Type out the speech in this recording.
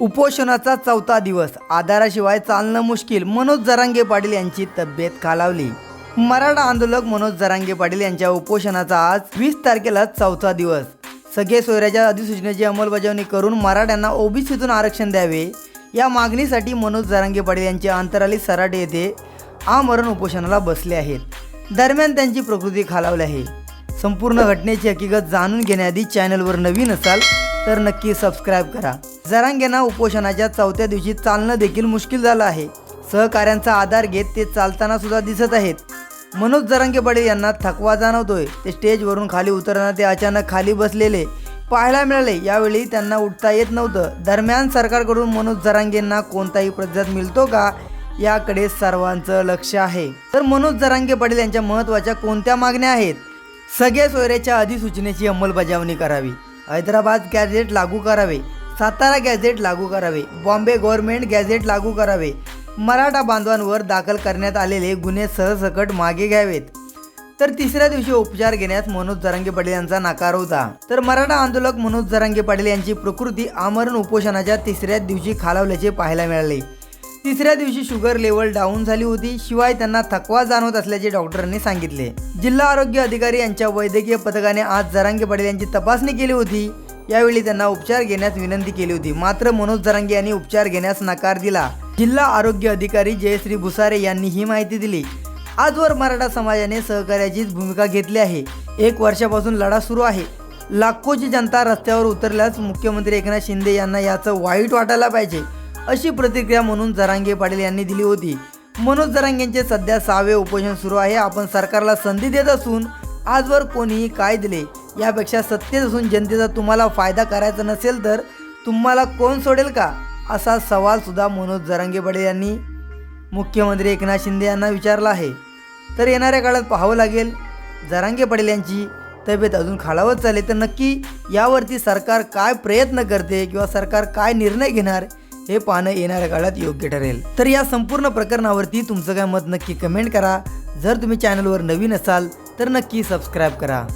उपोषणाचा चौथा दिवस. आधाराशिवाय चालणं मुश्किल. मनोज जरांगे पाटील यांची तब्येत खालावली. मराठा आंदोलक मनोज जरांगे पाटील यांच्या उपोषणाचा आज वीस तारखेला चौथा दिवस. सगळे सोयऱ्याच्या अधिसूचनेची अंमलबजावणी करून मराठ्यांना ओबीसीतून आरक्षण द्यावे या मागणीसाठी मनोज जरांगे पाटील यांचे अंतराली सराटे येथे आमरण उपोषणाला बसले आहेत. दरम्यान त्यांची प्रकृती खालावली आहे. संपूर्ण घटनेची हकीकत जाणून घेण्याआधी चॅनलवर नवीन असाल तर नक्की सबस्क्राईब करा. जरांगेंना उपोषणाच्या चौथ्या दिवशी चालणं देखील मुश्किल झालं आहे. सहकाऱ्यांचा आधार घेत ते चालताना सुद्धा दिसत आहेत. मनोज जरांगे पाटील यांना थकवा जाणवतोय. ते स्टेजवरून खाली उतरताना ते अचानक खाली बसलेले. पाहायला मिळाले यावेळी त्यांना उठता येत नव्हतं. दरम्यान सरकारकडून मनोज जरांगेंना कोणताही प्रतिसाद मिळतो का याकडे सर्वांचं लक्ष आहे. तर मनोज जरांगे पाटील यांच्या महत्त्वाच्या कोणत्या मागण्या आहेत? सगळ्या सोयऱ्याच्या अधिसूचनेची अंमलबजावणी करावी. हैदराबाद गॅजेट लागू करावे. सातारा गॅझेट लागू करावे. बॉम्बे गव्हर्नमेंट गॅझेट लागू करावे. मराठा बांधवांवर दाखल करण्यात आलेले गुन्हे सहसकट मागे घ्यावेत. तर तिसऱ्या दिवशी उपचार घेण्यास मनोज जरांगे पाटील यांचा नकार होता. तर मराठा आंदोलक मनोज जरांगे पाटील यांची प्रकृती आमरण उपोषणाच्या तिसऱ्या दिवशी खालावल्याचे पाहायला मिळाले. तिसऱ्या दिवशी शुगर लेवल डाऊन झाली होती शिवाय त्यांना थकवा जाणवत असल्याचे डॉक्टरांनी सांगितले. जिल्हा आरोग्य अधिकारी यांच्या वैद्यकीय पथकाने आज जरांगे पाटील यांची तपासणी केली होती. यावेळी त्यांना उपचार घेण्यास विनंती केली होती. मात्र मनोज जरांगे यांनी उपचार घेण्यास नकार दिला. जिल्हा आरोग्य अधिकारी जयश्री भुसारे यांनी ही माहिती दिली. आजवर मराठा समाजाने सहकार्याचीच भूमिका घेतली आहे. एक वर्षापासून लढा सुरू आहे. लाखोची जनता रस्त्यावर उतरल्यास मुख्यमंत्री एकनाथ शिंदे यांना याचं वाईट वाटायला पाहिजे अशी प्रतिक्रिया म्हणून जरांगे पाटील यांनी दिली होती. मनोज जरांगेंचे सध्या सहावे उपोषण सुरू आहे. आपण सरकारला संधी देत असून आजवर कोणीही काय दिले यापेक्षा सत्तेत असून जनतेचा तुम्हाला फायदा करायचा नसेल तर तुम्हाला कोण सोडेल का? असा सवालसुद्धा मनोज जरांगे पाटील यांनी मुख्यमंत्री एकनाथ शिंदे यांना विचारला आहे. तर येणाऱ्या काळात पाहावं लागेल. जरांगे पडेल यांची तब्येत अजून खालावत चालली तर नक्की यावरती सरकार काय प्रयत्न करते किंवा सरकार काय निर्णय घेणार हे पाहणं येणाऱ्या काळात योग्य ठरेल. तर या संपूर्ण प्रकरणावरती तुमचं काय मत नक्की कमेंट करा. जर तुम्ही चॅनलवर नवीन असाल तर नक्की सबस्क्राईब करा.